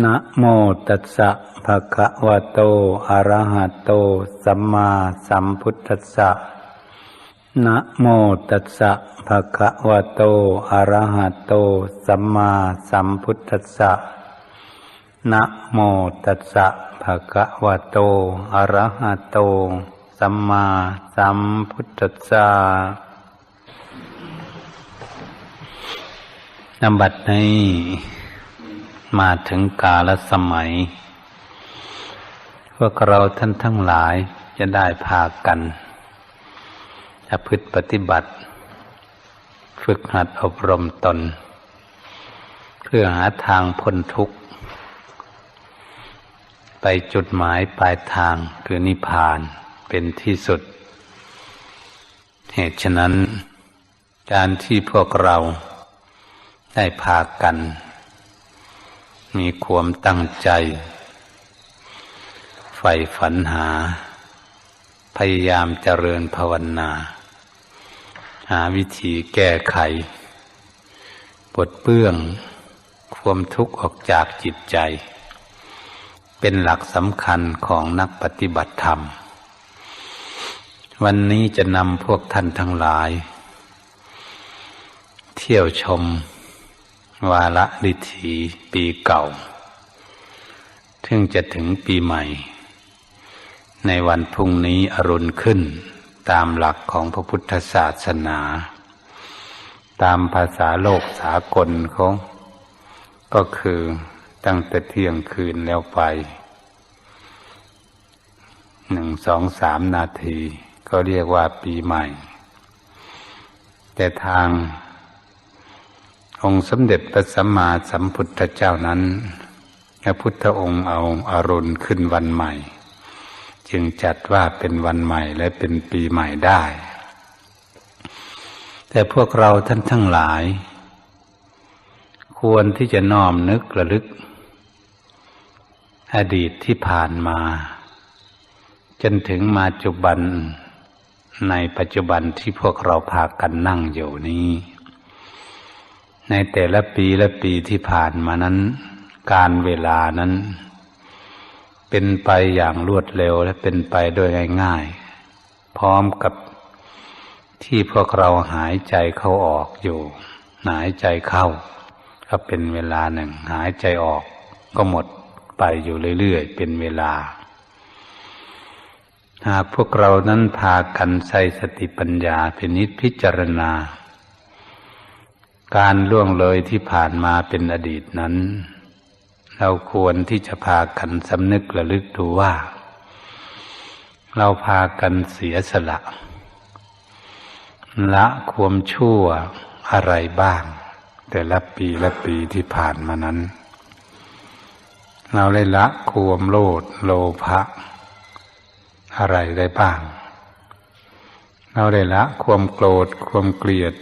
นะโมตัสสะภะคะวะโต อะระหะโต สัมมาสัมพุทธัสสะ นะโมตัสสะภะคะวะโต อะระหะโต สัมมาสัมพุทธัสสะ นะโมตัสสะภะคะวะโต อะระหะโต สัมมาสัมพุทธัสสะนำบัดนี้ มาถึงกาลสมัย พวกเราท่านทั้งหลายจะได้พากันจะพฤติปฏิบัติ ฝึกหัดอบรมตน เพื่อหาทางพ้นทุกข์ ไปจุดหมายปลายทางคือนิพพานเป็นที่สุด เหตุฉะนั้น การที่พวกเราได้พากัน มีความตั้งใจ ใฝ่ฝันหา พยายามเจริญภาวนา หาวิธีแก้ไขปลดเปื้อง ความทุกข์ออกจากจิตใจ เป็นหลักสำคัญของนักปฏิบัติธรรม วันนี้จะนำพวกท่านทั้งหลาย เที่ยวชม วาระดิถีปีเก่าถึงจะถึงปีใหม่ ในวันพรุ่งนี้อรุณขึ้น ตามหลักของพระพุทธศาสนา ตามภาษาโลกสากลเขาก็คือตั้งแต่เที่ยงคืนแล้วไปหนึ่งสองสามนาที ก็เรียกว่าปีใหม่ แต่ทาง องค์สมเด็จพระสัมมาสัมพุทธเจ้านั้น พระพุทธองค์เอาอารุณขึ้นวันใหม่ จึงจัดว่าเป็นวันใหม่และเป็นปีใหม่ได้ แต่พวกเราท่านทั้งหลาย ควรที่จะน้อมนึกระลึก อดีตที่ผ่านมา จนถึงมาจุบันในปัจจุบันที่พวกเราพากันนั่งอยู่นี้ ในแต่ละปีละปีที่ผ่านมานั้น การเวลานั้น เป็นไปอย่างรวดเร็วและเป็นไปโดยง่ายๆ พร้อมกับที่พวกเราหายใจเข้าออกอยู่ หายใจเข้า ก็เป็นเวลาหนึ่ง หายใจออกก็หมดไปอยู่เรื่อยๆ เป็นเวลา หากพวกเรานั้นพากันใช้สติปัญญาพินิจพิจารณา การล่วงเลยที่ผ่านมาเป็นอดีตนั้น เราควรที่จะพากันสำนึกระลึกดูว่า เราพากันเสียสละ ละความชั่วอะไรบ้าง แต่ละปีละปีที่ผ่านมานั้น เราได้ละความโลดโลภะอะไรได้บ้าง เราได้ละความโกรธความเกลียด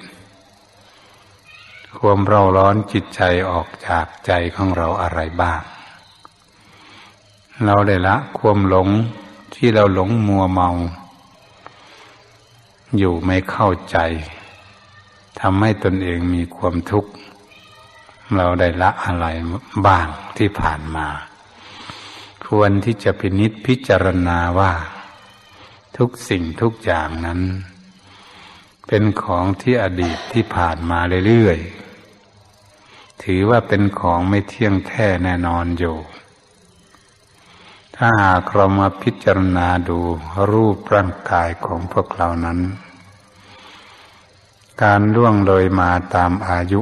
ความเร่าร้อนจิตใจออกจากใจของเราอะไรบ้าง เราได้ละความหลงที่เราหลงมัวเมา อยู่ไม่เข้าใจทำให้ตนเองมีความทุกข์ เราได้ละอะไรบ้างที่ผ่านมา ควรที่จะพินิษพิจารณาว่า ทุกสิ่งทุกอย่างนั้น เป็นของที่อดีตที่ผ่านมาเรื่อยๆ ถือว่าเป็นของไม่เที่ยงแท้แน่นอนอยู่ ถ้าหากเรามาพิจารณาดูรูปร่างกายของพวกเรานั้น การล่วงเลยมาตามอายุ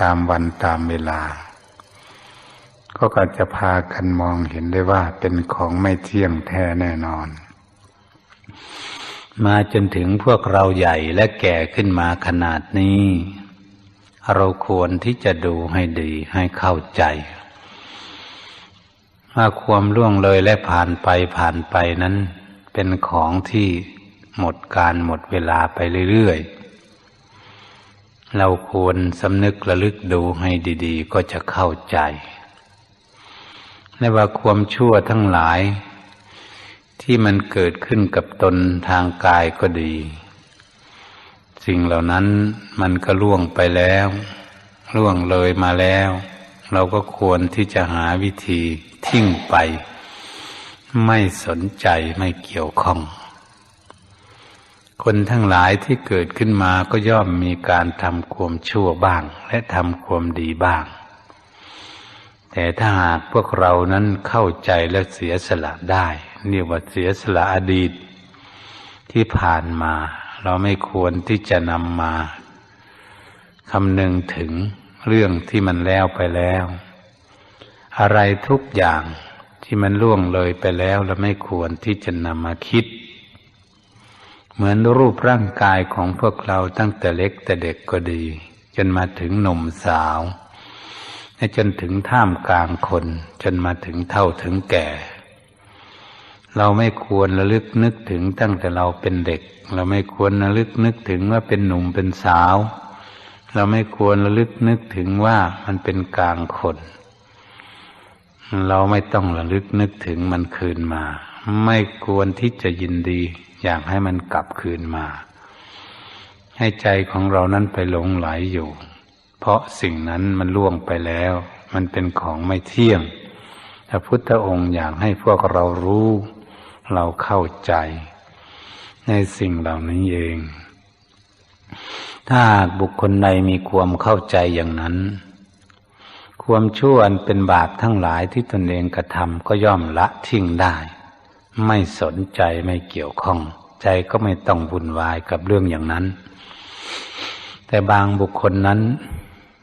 ตามวันตามเวลา ก็ก็จะพากันมองเห็นได้ว่าเป็นของไม่เที่ยงแท้แน่นอน มาจนถึงพวกเราใหญ่และแก่ขึ้นมาขนาดนี้ เราควรที่จะดูให้ดีให้เข้าใจว่าความล่วงเลยและผ่านไปผ่านไปนั้น เป็นของที่หมดการหมดเวลาไปเรื่อยๆ เราควรสำนึกระลึกดูให้ดีๆ ก็จะเข้าใจและว่าความชั่วทั้งหลาย ที่มันเกิดขึ้นกับตนทางกายก็ดี สิ่งเหล่านั้นมันก็ล่วงไปแล้ว ล่วงเลยมาแล้ว เราก็ควรที่จะหาวิธีทิ้งไป ไม่สนใจไม่เกี่ยวข้อง คนทั้งหลายที่เกิดขึ้นมาก็ย่อมมีการทำความชั่วบ้าง และทำความดีบ้าง แต่ถ้าหากพวกเรานั้นเข้าใจและเสียสละได้เรียกว่าเสียสละอดีตที่ผ่านมา เราไม่ควรที่จะนำมาคำนึงถึงเรื่องที่มันแล้วไปแล้ว อะไรทุกอย่างที่มันล่วงเลยไปแล้วเราไม่ควรที่จะนำมาคิด เหมือนรูปร่างกายของพวกเราตั้งแต่เล็กแต่เด็กก็ดี จนมาถึงหนุ่มสาวจนถึงท่ามกลางคน จนมาถึงเท่าถึงแก่ เราไม่ควรระลึกนึกถึงตั้งแต่เราเป็นเด็ก เราไม่ควรระลึกนึกถึงว่าเป็นหนุ่มเป็นสาว เราไม่ควรระลึกนึกถึงว่ามันเป็นกลางคน เราไม่ต้องระลึกนึกถึงมันคืนมา ไม่ควรที่จะยินดี อยากให้มันกลับคืนมา ให้ใจของเรานั้นไปหลงไหลอยู่ เพราะสิ่งนั้นมันล่วงไปแล้ว มันเป็นของไม่เที่ยงพระพุทธองค์อยากให้พวกเรารู้ เราเข้าใจ ในสิ่งเหล่านี้เอง ถ้าบุคคลใดมีความเข้าใจอย่างนั้น ความชั่วอันเป็นบาปทั้งหลายที่ตนเองกระทำก็ย่อมละทิ้งได้ ไม่สนใจไม่เกี่ยวข้อง ใจก็ไม่ต้องวุ่นวายกับเรื่องอย่างนั้น แต่บางบุคคลนั้น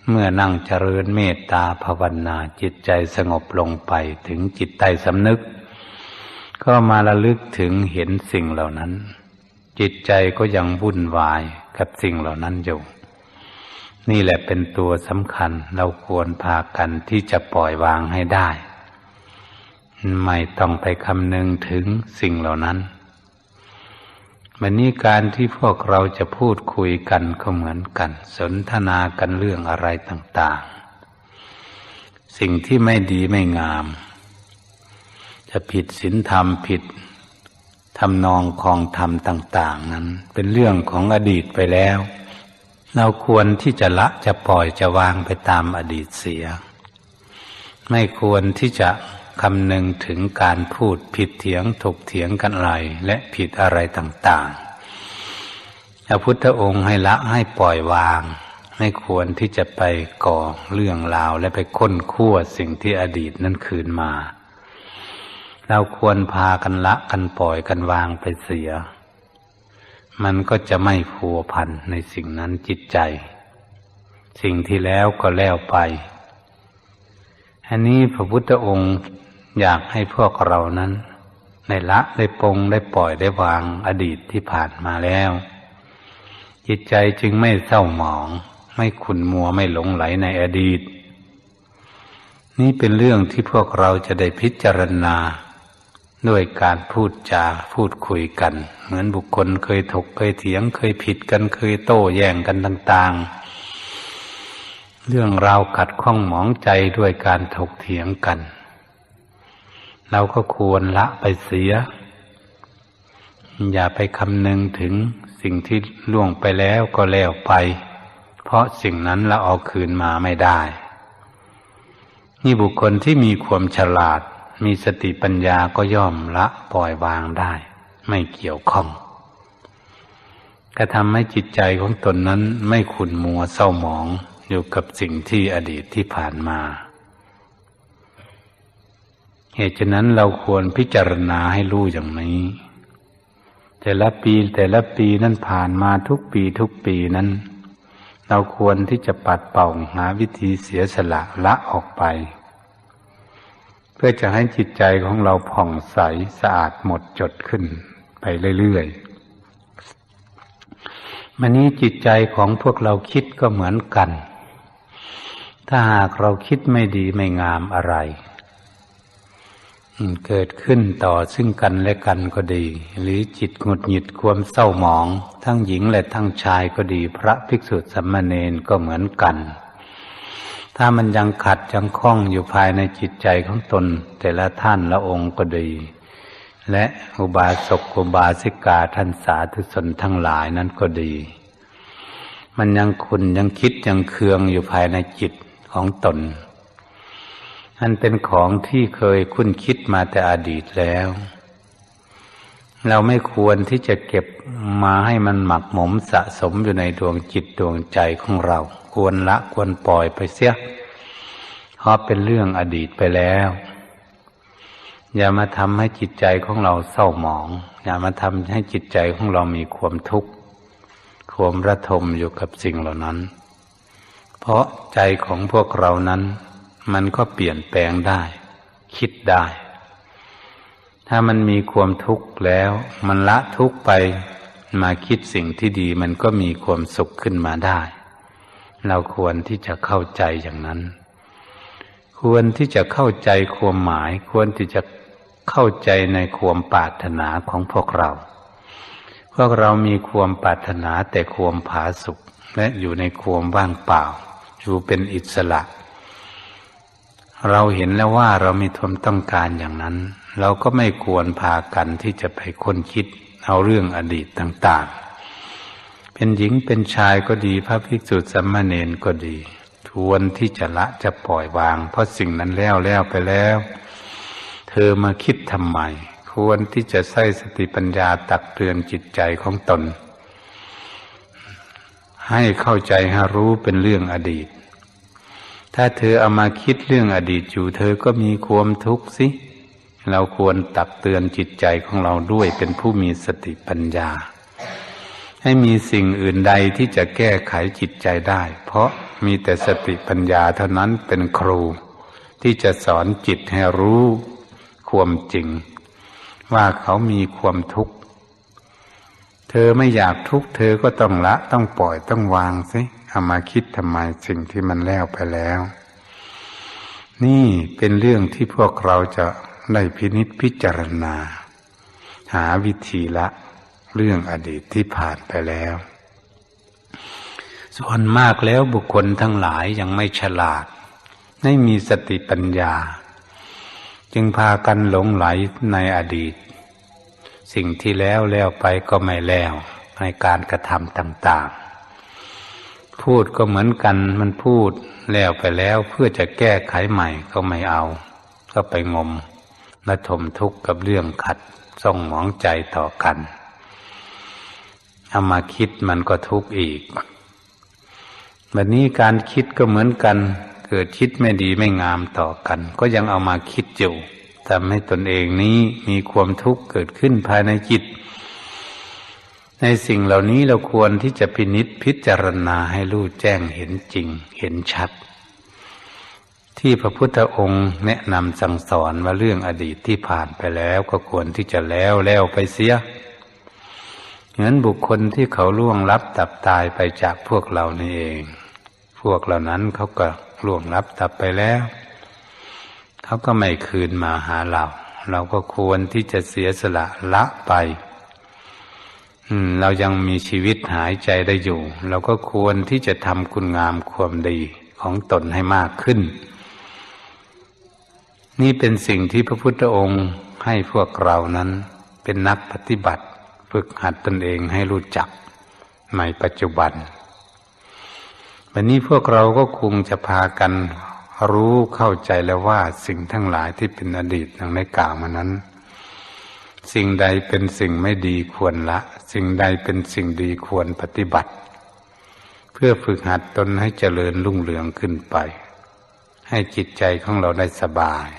เมื่อนั่งเจริญเมตตาภาวนาจิตใจสงบลงไปถึงจิตใต้สำนึก ก็มาระลึกถึงเห็นสิ่งเหล่านั้น จิตใจก็ยังวุ่นวายกับสิ่งเหล่านั้นอยู่ นี่แหละเป็นตัวสำคัญเราควรพากันที่จะปล่อยวางให้ได้ ไม่ต้องไปคำนึงถึงสิ่งเหล่านั้นวันนี้การที่พวกเราจะพูดคุยกันก็เหมือนกัน สนทนากันเรื่องอะไรต่าง ๆ สิ่งที่ไม่ดีไม่งาม จะผิดศีลธรรมผิดทำนองของธรรมต่าง ๆ นั้น เป็นเรื่องของอดีตไปแล้ว เราควรที่จะละจะปล่อยจะวางไปตามอดีตเสีย ไม่ควรที่จะคำนึงถึงการพูดผิดเถียงถกเถียงกันอะไรและผิดอะไรต่างๆ พระพุทธองค์ให้ละให้ปล่อยวาง ไม่ควรที่จะไปก่อเรื่องราวและไปค้นคั่วสิ่งที่อดีตนั้นคืนมา เราควรพากันละกันปล่อยกันวางไปเสีย มันก็จะไม่ผัวพันในสิ่งนั้นจิตใจ สิ่งที่แล้วก็แล้วไป อันนี้พระพุทธองค์อยากให้พวกเรานั้นได้ละได้ปงได้ปล่อยได้วางอดีตที่ผ่านมาแล้ว จิตใจจึงไม่เศร้าหมอง ไม่ขุนมัวไม่หลงไหลในอดีต นี่เป็นเรื่องที่พวกเราจะได้พิจารณา ด้วยการพูดจาพูดคุยกัน เหมือนบุคคลเคยถกเคยเถียง เคยผิดกันเคยโต้แย้งกันต่าง ๆ เรื่องราวขัดข้องหมองใจด้วยการถกเถียงกัน เราก็ควรละไปเสีย อย่าไปคำนึงถึงสิ่งที่ล่วงไปแล้วก็แล้วไป เพราะสิ่งนั้นเราเอาคืนมาไม่ได้ นี่บุคคลที่มีความฉลาด มีสติปัญญาก็ย่อมละปล่อยวางได้ ไม่เกี่ยวข้องก็ทำให้จิตใจของตนนั้นไม่ขุนมัวเศร้าหมองอยู่กับสิ่งที่อดีตที่ผ่านมา เหตุฉะนั้นเราควรพิจารณาให้รู้อย่างนี้ แต่ละปีแต่ละปีนั้นผ่านมาทุกปีทุกปีนั้น เราควรที่จะปัดเป่าหาวิธีเสียสละละออกไป พื่อจะให้จิตใจของเราผ่องใสสะอาดหมดจดขึ้นไปเรื่อยๆมันนี้จิตใจของพวกเราคิดก็เหมือนกัน ถ้าหากเราคิดไม่ดีไม่งามอะไร เกิดขึ้นต่อซึ่งกันและกันก็ดี หรือจิตหงุดหงิดความเศร้าหมอง ทั้งหญิงและทั้งชายก็ดี พระภิกษุสัมมาเนนก็เหมือนกัน ถ้ามันยังขัดยังคล้องอยู่ภายในจิตใจของตน แต่ละท่านละองค์ก็ดี และอุบาสกอุบาสิกาท่านสาธุชนทั้งหลายนั้นก็ดี มันยังคุณยังคิดยังเคืองอยู่ภายในจิตของตนมันเป็นของที่เคยคุ้นคิดมาแต่อดีตแล้ว เราไม่ควรที่จะเก็บมาให้มันหมักหมมสะสมอยู่ในดวงจิตดวงใจของเรา ควรละควรปล่อยไปเสียเพราะเป็นเรื่องอดีตไปแล้ว อย่ามาทำให้จิตใจของเราเศร้าหมอง อย่ามาทำให้จิตใจของเรามีความทุกข์ความระทมอยู่กับสิ่งเหล่านั้น เพราะใจของพวกเรานั้น มันก็เปลี่ยนแปลงได้ คิดได้ ถ้ามันมีความทุกข์แล้ว มันละทุกข์ไปมาคิดสิ่งที่ดีมันก็มีความสุขขึ้นมาได้ เราควรที่จะเข้าใจอย่างนั้น ควรที่จะเข้าใจความหมาย ควรที่จะเข้าใจในความปรารถนาของพวกเรา พวกเรามีความปรารถนาแต่ความผาสุกและอยู่ในความว่างเปล่า อยู่เป็นอิสระ เราเห็นแล้วว่าเรามีความต้องการอย่างนั้น เราก็ไม่ควรพากันที่จะไปค้นคิดเอาเรื่องอดีตต่าง ๆ เป็นหญิงเป็นชายก็ดีพระภิกษุสัมมาเนนก็ดีควรที่จะละจะปล่อยวาง เพราะสิ่งนั้นแล้วแล้วไปแล้ว เธอมาคิดทำไม ควรที่จะใส่สติปัญญาตักเตือนจิตใจของตน ให้เข้าใจให้รู้เป็นเรื่องอดีต ถ้าเธอเอามาคิดเรื่องอดีตอยู่ เธอก็มีความทุกข์สิ เราควรตักเตือนจิตใจของเราด้วยเป็นผู้มีสติปัญญา ให้มีสิ่งอื่นใดที่จะแก้ไขจิตใจได้ เพราะมีแต่สติปัญญาเท่านั้นเป็นครู ที่จะสอนจิตให้รู้ความจริง ว่าเขามีความทุกข์ เธอไม่อยากทุกข์เธอก็ต้องละต้องปล่อยต้องวางสิเอามาคิดทำไมสิ่งที่มันแล้วไปแล้ว นี่เป็นเรื่องที่พวกเราจะได้พินิษพิจารณา หาวิธีละ เรื่องอดีตที่ผ่านไปแล้ว ส่วนมากแล้วบุคคลทั้งหลายยังไม่ฉลาด ไม่มีสติปัญญา จึงพากันหลงไหลในอดีต สิ่งที่แล้วแล้วไปก็ไม่แล้วในการกระทำต่าง ๆ พูดก็เหมือนกันมันพูดแล้วไปแล้วเพื่อจะแก้ไขใหม่ก็ไม่เอา ก็ไปงมและทมทุกข์กับเรื่องขัดส่งหมองใจต่อกัน เอามาคิดมันก็ทุกข์อีกแบบนี้การคิดก็เหมือนกัน เกิดคิดไม่ดีไม่งามต่อกัน ก็ยังเอามาคิดอยู่ทำให้ตนเองนี้มีความทุกข์เกิดขึ้นภายในจิต ในสิ่งเหล่านี้เราควรที่จะพินิษพิจารณาให้รู้แจ้งเห็นจริง เห็นชัด ที่พระพุทธองค์แนะนำสั่งสอนว่าเรื่องอดีตที่ผ่านไปแล้วก็ควรที่จะแล้วแล้วไปเสีย มือนบุคคลที่เขาล่วงลับตับตายไปจากพวกเรานี่เอง พวกเหล่านั้นเขาก็ล่วงลับตับไปแล้ว เขาก็ไม่คืนมาหาเรา เราก็ควรที่จะเสียสละละไปเรายังมีชีวิตหายใจได้อยู่ เราก็ควรที่จะทำคุณงามความดีของตนให้มากขึ้น นี่เป็นสิ่งที่พระพุทธองค์ให้พวกเรานั้นเป็นนักปฏิบัติ ฝึกหัดตนเองให้รู้จักในปัจจุบัน วันนี้พวกเราก็คงจะพากันรู้เข้าใจแล้วว่าสิ่งทั้งหลายที่เป็นอดีตอย่างได้กล่าวมานั้น สิ่งใดเป็นสิ่งไม่ดีควรละ สิ่งใดเป็นสิ่งดีควรปฏิบัติ เพื่อฝึกหัดตนให้เจริญรุ่งเรืองขึ้นไป ให้จิตใจของเราได้สบาย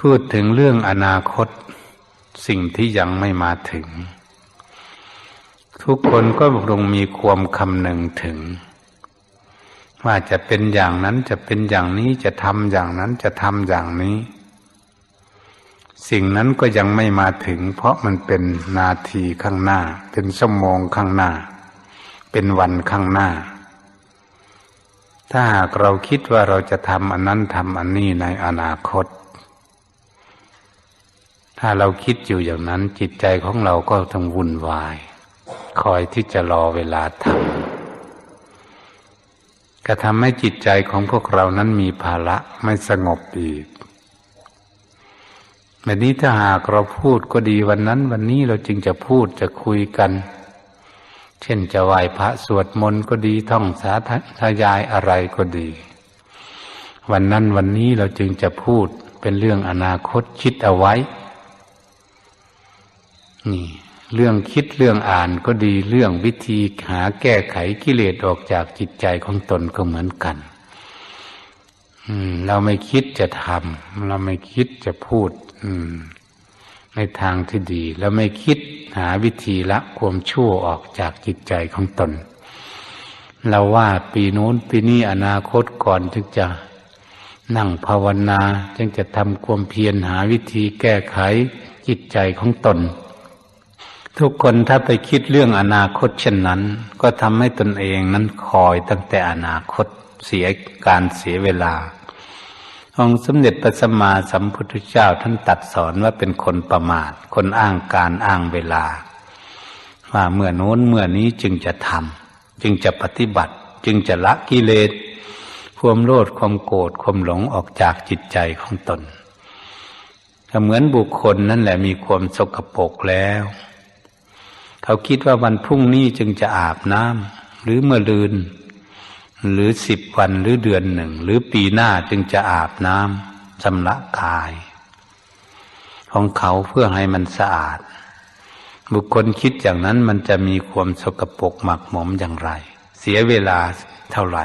พูดถึงเรื่องอนาคต สิ่งที่ยังไม่มาถึง ทุกคนก็ลงมีความคำนึงถึง ว่าจะเป็นอย่างนั้นจะเป็นอย่างนี้จะทำอย่างนั้นจะทำอย่างนี้ สิ่งนั้นก็ยังไม่มาถึง เพราะมันเป็นนาทีข้างหน้า เป็นชั่วโมงข้างหน้า เป็นวันข้างหน้า ถ้าหากเราคิดว่าเราจะทำอันนั้นทำอันนี้ในอนาคต ถ้าเราคิดอยู่อย่างนั้นจิตใจของเราก็ต้องวุ่นวาย คอยที่จะรอเวลาทำก็ทำให้จิตใจของพวกเรานั้นมีภาระไม่สงบอีกแบบนี้ถ้าหากเราพูดก็ดีวันนั้น วันนี้เราจึงจะพูดจะคุยกัน เช่นจะไหว้พระสวดมนต์ก็ดีท่องสาธยายอะไรก็ดี วันนั้นวันนี้เราจึงจะพูดเป็นเรื่องอนาคตคิดเอาไว้ นี่เรื่องคิดเรื่องอ่านก็ดีเรื่องวิธีหาแก้ไขกิเลสออกจากจิตใจของตนก็เหมือนกันเราไม่คิดจะทำเราไม่คิดจะพูดในทางที่ดีแล้วไม่คิดหาวิธีละความชั่วออกจากจิตใจของตน เราว่าปีโน้นปีนี้อนาคตก่อนจึงจะนั่งภาวนา จึงจะทำความเพียรหาวิธีแก้ไขจิตใจของตน ทุกคนถ้าไปคิดเรื่องอนาคตเช่นนั้น ก็ทำให้ตนเองนั้นคอยตั้งแต่อนาคตเสียการเสียเวลา องค์สมเด็จพระสัมมาสัมพุทธเจ้าท่านตัดสอนว่าเป็นคนประมาท คนอ้างการอ้างเวลา ว่าเมื่อโน้นเมื่อนี้จึงจะทำจึงจะปฏิบัติ จึงจะละกิเลสความโลภความโกรธความหลงออกจากจิตใจของตนเหมือนบุคคลนั่นแหละมีความสกปรกแล้ว เขาคิดว่าวันพรุ่งนี้จึงจะอาบน้ำหรือเมื่อลืน หรือสิบวันหรือเดือนหนึ่ง หรือปีหน้าจึงจะอาบน้ำชำระกาย ของเขาเพื่อให้มันสะอาด บุคคลคิดอย่างนั้นมันจะมีความสกปรกหมักหมมอย่างไร เสียเวลาเท่าไหร่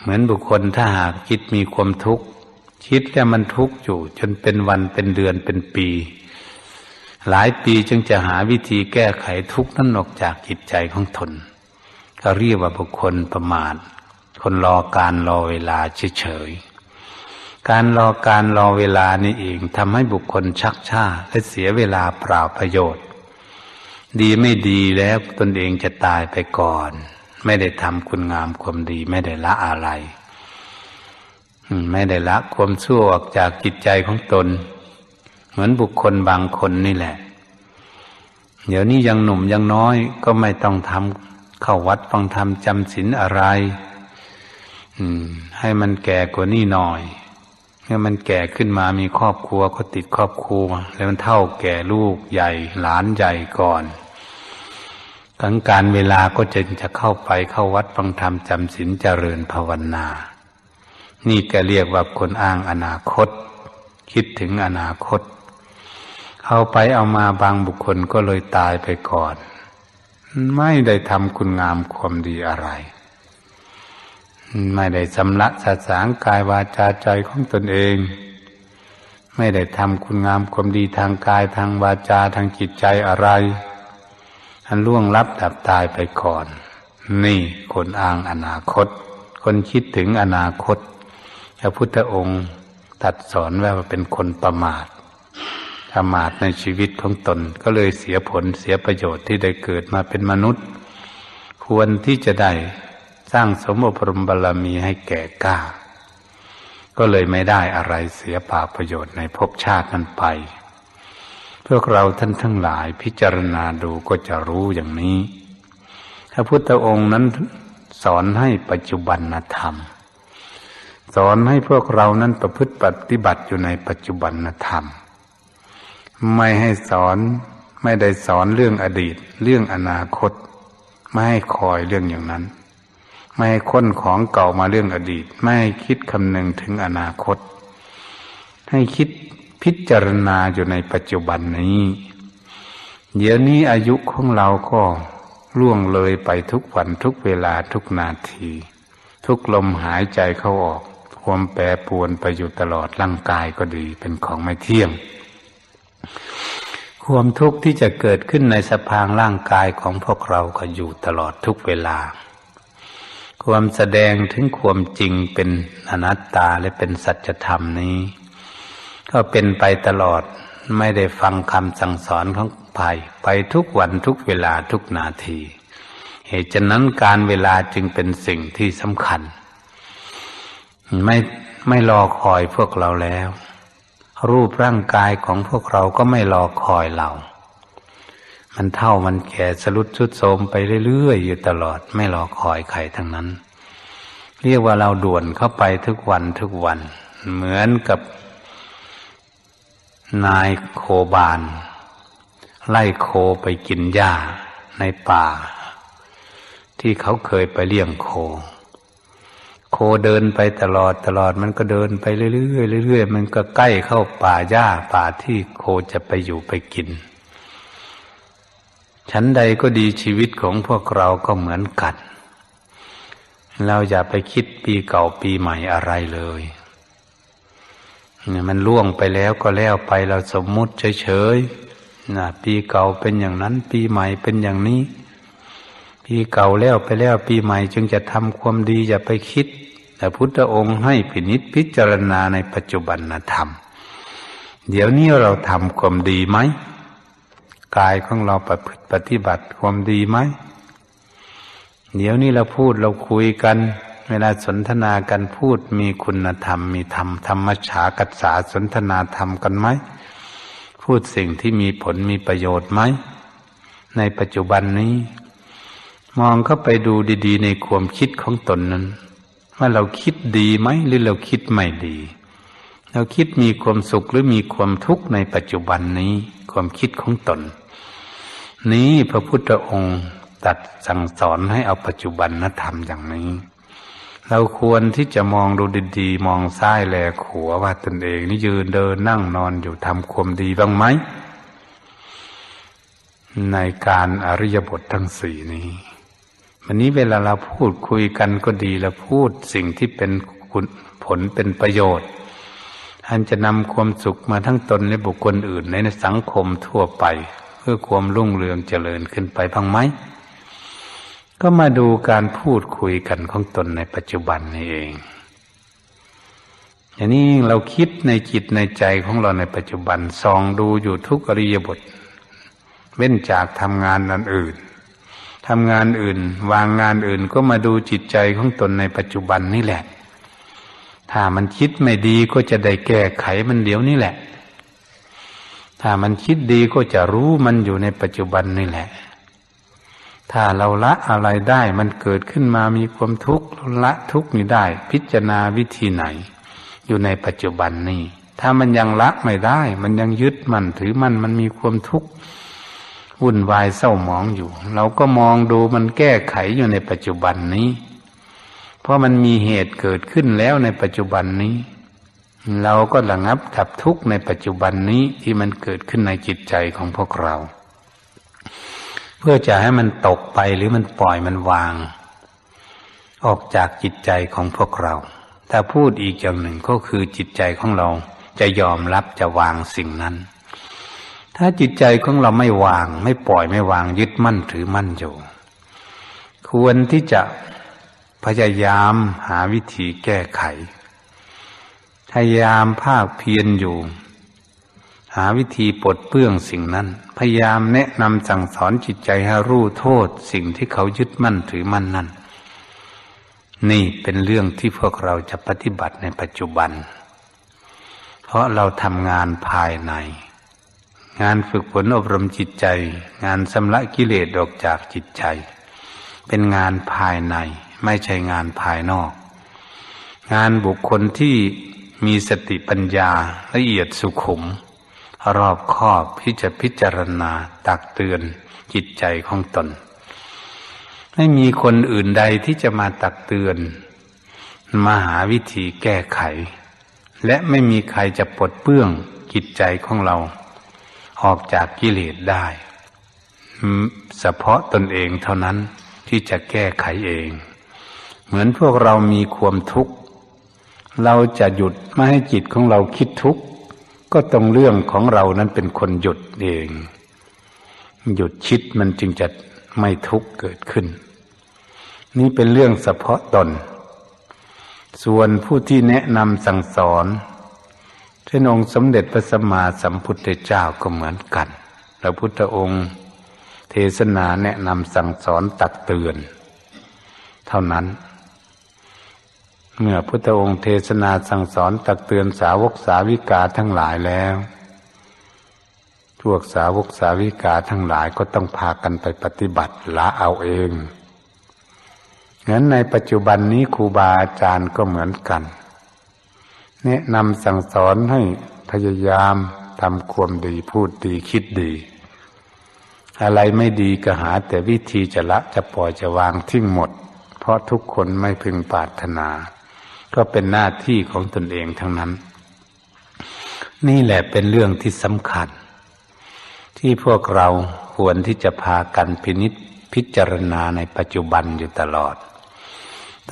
เหมือนบุคคลถ้าหากคิดมีความทุกข์คิดแล้วมันทุกข์อยู่ จนเป็นวันเป็นเดือนเป็นปี หลายปีจึงจะหาวิธีแก้ไขทุกข์นั้นออกจากจิตใจของตนก็เรียกว่าบุคคลประมาท คนรอการรอเวลาเฉยๆการรอการรอเวลานี่เองทำให้บุคคลชักช้าและเสียเวลาเปล่าประโยชน์ ดีไม่ดีแล้วตนเองจะตายไปก่อน ไม่ได้ทำคุณงามความดีไม่ได้ละอะไร ไม่ได้ละความชั่วออกจากจิตใจของตน เหมือนบุคคลบางคนนี่แหละ เดี๋ยวนี้ยังหนุ่มยังน้อยก็ไม่ต้องทำเข้าวัดฟังธรรมจำศีลอะไรให้มันแก่กว่านี้หน่อยเมื่อมันแก่ขึ้นมามีครอบครัวก็ติดครอบครัว แล้วมันเท่าแก่ลูกใหญ่ หลานใหญ่ก่อนกลางการเวลาก็จะจะเข้าไปเข้าวัดฟังธรรมจำศีลเจริญภาวนา นี่ก็เรียกว่าคนอ้างอนาคต คิดถึงอนาคต เข้าไปเอามาบางบุคคลก็เลยตายไปก่อน ไม่ได้ทำคุณงามความดีอะไร ไม่ได้สำละสะสางกายวาจาใจของตนเอง ไม่ได้ทำคุณงามความดีทางกายทางวาจาทางจิตใจอะไรอันล่วงลับดับตายไปก่อน นี่คนอ้างอนาคต คนคิดถึงอนาคตพระพุทธองค์ตัดสอนว่าเป็นคนประมาท ประมาทในชีวิตของตนก็เลยเสียผลเสียประโยชน์ที่ได้เกิดมาเป็นมนุษย์ ควรที่จะได้สร้างสมบรมบารรมีให้แก่กล้า ก็เลยไม่ได้อะไรเสียป่าประโยชน์ในภพชาตินั้นไปพวกเราท่านทั้งหลายพิจารณาดูก็จะรู้อย่างนี้พระพุทธองค์นั้นสอนให้ปัจจุบันธรรม สอนให้พวกเรานั้นประพฤติปฏิบัติอยู่ในปัจจุบันธรรม ไม่ให้สอนไม่ได้สอนเรื่องอดีต เรื่องอนาคต ไม่ให้คอยเรื่องอย่างนั้น ไม่ให้ค้นของเก่ามาเรื่องอดีต ไม่ให้คิดคำนึงถึงอนาคต ให้คิดพิจารณาอยู่ในปัจจุบันนี้ เดี๋ยวนี้อายุของเราก็ล่วงเลยไปทุกวันทุกเวลาทุกนาที ทุกลมหายใจเข้าออก ความแปรปวนไปอยู่ตลอดร่างกายก็ดีเป็นของไม่เที่ยง ความทุกข์ที่จะเกิดขึ้นในสภางร่างกายของพวกเราก็อยู่ตลอดทุกเวลา ความแสดงถึงความจริงเป็นอนัตตาและเป็นสัจธรรมนี้ ก็เป็นไปตลอดไม่ได้ฟังคำสั่งสอนของภัยไปทุกวันทุกเวลาทุกนาที เหตุฉะนั้นการเวลาจึงเป็นสิ่งที่สำคัญ ไม่ไม่รอคอยพวกเราแล้ว รูปร่างกายของพวกเราก็ไม่รอคอยเรา มันเท่ามันแก่สลุดชุดโทมไปเรื่อยๆอยู่ตลอด ไม่รอคอยใครทั้งนั้น เรียกว่าเราด่วนเข้าไปทุกวันทุกวัน เหมือนกับนายโคบาน ไล่โคไปกินหญ้าในป่า ที่เขาเคยไปเลี้ยงโค โคเดินไปตลอดตลอดมันก็เดินไปเรื่อยๆเรื่อยๆมันก็ใกล้เข้าป่าหญ้าป่าที่โคจะไปอยู่ไปกินฉันใดก็ดีชีวิตของพวกเราก็เหมือนกัน เราอย่าไปคิดปีเก่าปีใหม่อะไรเลยเนี่ยมันล่วงไปแล้วก็แล้วไปเราสมมุติเฉยๆนะปีเก่าเป็นอย่างนั้นปีใหม่เป็นอย่างนี้ ปีเก่าแล้วไปแล้วปีใหม่จึงจะทำความดีอย่าไปคิดแต่พุทธองค์ให้พินิจพิจารณาในปัจจุบันธรรม เดี๋ยวนี้เราทำความดีไหมกายของเราประพฤติปฏิบัติความดีไหมเดี๋ยวนี้เราพูดเราคุยกัน เวลาสนทนากันพูดมีคุณธรรม มีธรรมธรรมฉากัสสาสนทนาธรรมกันไหมพูดสิ่งที่มีผลมีประโยชน์ไหมในปัจจุบันนี้ มองเข้าไปดูดีๆ ในความคิดของตนนั้น ว่าเราคิดดีไหมหรือเราคิดไม่ดี เราคิดมีความสุขหรือมีความทุกข์ในปัจจุบันนี้ ความคิดของตน นี้พระพุทธองค์ตัดสั่งสอนให้เอาปัจจุบันนธรรมอย่างนี้ เราควรที่จะมองดูดีๆ มองซ้ายแลขวาว่าตนเองนี่ยืนเดินนั่งนอนอยู่ทำความดีบ้างไหมในการอริยบททั้งสี่นี้ วันนี้เวลาเราพูดคุยกันก็ดีเราพูดสิ่งที่เป็นผลเป็นประโยชน์ อันจะนำความสุขมาทั้งตนและบุคคลอื่นในสังคมทั่วไป เพื่อความรุ่งเรืองเจริญขึ้นไปบ้างไหมก็มาดูการพูดคุยกันของตนในปัจจุบันนี่เอง อย่างนี้เราคิดในจิตในใจของเราในปัจจุบันซองดูอยู่ทุกอริยบท เว้นจากทำงานอันอื่น ทำงานอื่น วางงานอื่นก็มาดูจิตใจของตนในปัจจุบันนี่แหละ ถ้ามันคิดไม่ดีก็จะได้แก้ไขมันเดี๋ยวนี้แหละ ถ้ามันคิดดีก็จะรู้มันอยู่ในปัจจุบันนี่แหละ ถ้าเราละอะไรได้มันเกิดขึ้นมามีความทุกข์ละทุกข์นี้ได้ พิจารณาวิธีไหน อยู่ในปัจจุบันนี้ถ้ามันยังละไม่ได้ มันยังยึดมันถือมันมันมีความทุกข์ วุ่นวายเศร้าหมองอยู่ เราก็มองดูมันแก้ไขอยู่ในปัจจุบันนี้ เพราะมันมีเหตุเกิดขึ้นแล้วในปัจจุบันนี้ เราก็ระงับดับทุกข์ในปัจจุบันนี้ที่มันเกิดขึ้นในจิตใจของพวกเรา เพื่อจะให้มันตกไปหรือมันปล่อยมันวาง ออกจากจิตใจของพวกเรา ถ้าพูดอีกอย่างหนึ่งก็คือจิตใจของเราจะยอมรับจะวางสิ่งนั้น ถ้าจิตใจของเราไม่วาง ไม่ปล่อยไม่วาง ยึดมั่นถือมั่นอยู่ ควรที่จะพยายามหาวิธีแก้ไข พยายามภาคเพียรอยู่ หาวิธีปลดเปลื้องสิ่งนั้น พยายามแนะนำสั่งสอนจิตใจให้รู้โทษ สิ่งที่เขายึดมั่นถือมั่นนั้น นี่เป็นเรื่องที่พวกเราจะปฏิบัติในปัจจุบัน เพราะเราทำงานภายใน งานฝึกฝนอบรมจิตใจ งานสำละกิเลสออกจากจิตใจ เป็นงานภายในไม่ใช่งานภายนอก งานบุคคลที่มีสติปัญญาละเอียดสุขุม รอบคอบที่จะพิจารณาตักเตือนจิตใจของตน ไม่มีคนอื่นใดที่จะมาตักเตือน มาหาวิธีแก้ไข และไม่มีใครจะปลดเปื้องจิตใจของเรา ออกจากกิเลสได้เฉพาะตนเองเท่านั้นที่จะแก้ไขเอง เหมือนพวกเรามีความทุกข์ เราจะหยุดไม่ให้จิตของเราคิดทุกข์ก็ตรงเรื่องของเรานั้นเป็นคนหยุดเอง หยุดคิดมันจึงจะไม่ทุกข์เกิดขึ้น นี่เป็นเรื่องเฉพาะตน ส่วนผู้ที่แนะนำสั่งสอน ช่านองค์สมเด็จพระสัมมาสัมพุทธเจ้าก็เหมือนกัน พระพุทธองค์ เทศนาแนะนำสั่งสอนตักเตือน เท่านั้น เมื่อพุทธองค์เทศนาสั่งสอนตักเตือนสาวกสาวิกาทั้งหลายแล้วพวกสาวกสาวิกาทั้งหลายก็ต้องพากันไปปฏิบัติละเอาเองงั้นในปัจจุบันนี้ครูบาอาจารย์ก็เหมือนกัน แนะนำสั่งสอนให้พยายามทำความดีพูดดีคิดดี อะไรไม่ดีก็หาแต่วิธีจะละจะปล่อยจะวางทิ้งหมด เพราะทุกคนไม่พึงปรารถนา ก็เป็นหน้าที่ของตนเองทั้งนั้น นี่แหละเป็นเรื่องที่สำคัญ ที่พวกเราควรที่จะพากันพินิษพิจารณาในปัจจุบันอยู่ตลอด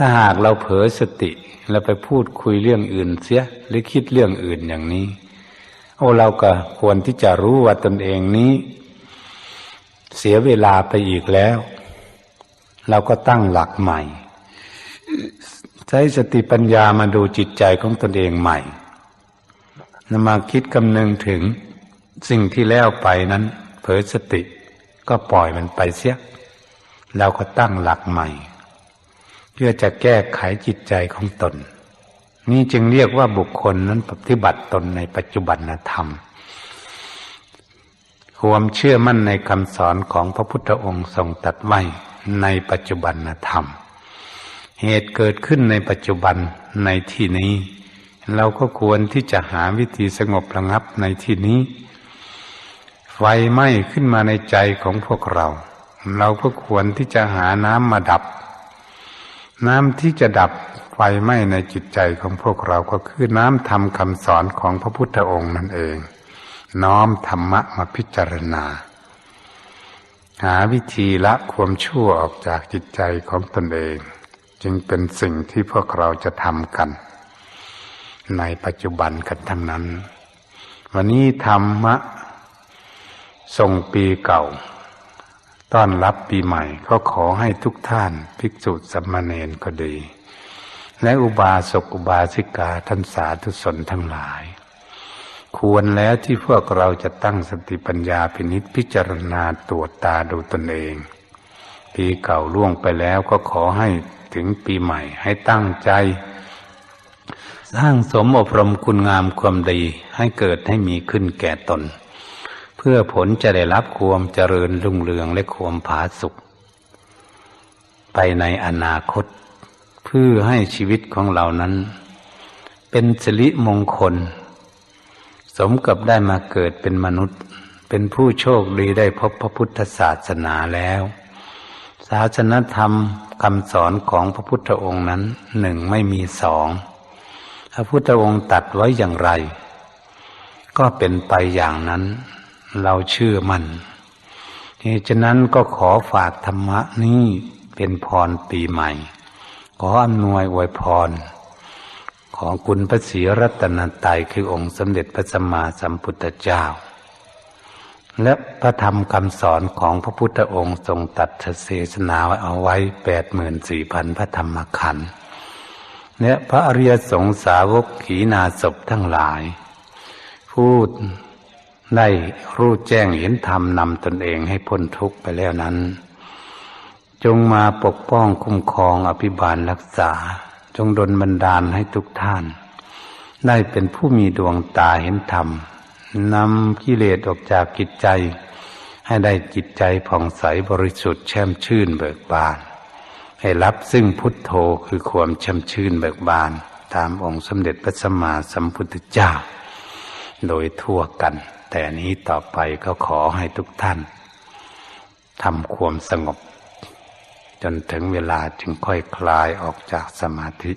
ถ้าหากเราเผลอสติแล้วไปพูดคุยเรื่องอื่นเสียหรือคิดเรื่องอื่นอย่างนี้ โอ้เราก็ควรที่จะรู้ว่าตนเองนี้ เสียเวลาไปอีกแล้ว เราก็ตั้งหลักใหม่ ใช้สติปัญญามาดูจิตใจของตนเองใหม่นำมาคิดคำนึงถึงสิ่งที่แล้วไปนั้น เผยสติก็ปล่อยมันไปเสียเราก็ตั้งหลักใหม่ พื่อจะแก้ไขจิตใจของตน นี่จึงเรียกว่าบุคคลนั้นปฏิบัติตนในปัจจุบันธรรม ความเชื่อมั่นในคำสอนของพระพุทธองค์ทรงตัดไว้ในปัจจุบันธรรม เหตุเกิดขึ้นในปัจจุบันในที่นี้ เราก็ควรที่จะหาวิธีสงบระงับในที่นี้ ไฟไหม้ขึ้นมาในใจของพวกเรา เราก็ควรที่จะหาน้ำมาดับ น้ำที่จะดับไฟไหม้ในจิตใจของพวกเราก็คือน้ำทำคำสอนของพระพุทธองค์นั่นเอง น้อมธรรมะมาพิจารณา หาวิธีละความชั่วออกจากจิตใจของตนเอง จึงเป็นสิ่งที่พวกเราจะทำกัน ในปัจจุบันกันทั้งนั้น วันนี้ธรรมะส่งปีเก่า ต้อนรับปีใหม่ก็ขอให้ทุกท่านภิกษุสัมมาเนนก็ดี และอุบาสกอุบาสิกาท่านสาธุชนทั้งหลาย ควรแล้วที่พวกเราจะตั้งสติปัญญาพินิษพิจารณาตรวจตาดูตนเอง ปีเก่าล่วงไปแล้วก็ขอให้ถึงปีใหม่ให้ตั้งใจ สร้างสมอบรมคุณงามความดีให้เกิดให้มีขึ้นแก่ตน เพื่อผลจะได้รับความเจริญรุ่งเรืองและความผาสุกไปในอนาคต เพื่อให้ชีวิตของเรานั้น เป็นสิริมงคล สมกับได้มาเกิดเป็นมนุษย์ เป็นผู้โชคดีได้พบพระพุทธศาสนาแล้ว ศาสนธรรมคำสอนของพระพุทธองค์นั้นหนึ่งไม่มีสองพระพุทธองค์ตัดไว้อย่างไร ก็เป็นไปอย่างนั้น เราเชื่อมันเหตุฉะนั้นก็ขอฝากธรรมะนี้เป็นพรปีใหม่ ขออำนวยอวยพร ของคุณพระศรีรัตนตรัยคือองค์สมเด็จพระสัมมาสัมพุทธเจ้า และพระธรรมคำสอนของพระพุทธองค์ทรงตัดเสศนาไว้เอาไว้แปดหมื่นสี่พันพระธรรมขันธ์และพระอริยสงสาวกขีนาศพทั้งหลาย พูด ได้รู้แจ้งเห็นธรรมนำตนเองให้พ้นทุกข์ไปแล้วนั้น จงมาปกป้องคุ้มครองอภิบาลรักษา จงดลบันดาลให้ทุกท่าน ได้เป็นผู้มีดวงตาเห็นธรรมนำกิเลสออกจากจิตใจ ให้ได้จิตใจผ่องใสบริสุทธิ์แช่มชื่นเบิกบาน ให้รับซึ่งพุทโธคือความแช่มชื่นเบิกบาน ตามองค์สมเด็จพระสัมมาสัมพุทธเจ้า โดยทั่วกัน แต่นี้ต่อไปก็ขอให้ทุกท่านทำความสงบ จนถึงเวลาจึงค่อยคลายออกจากสมาธิ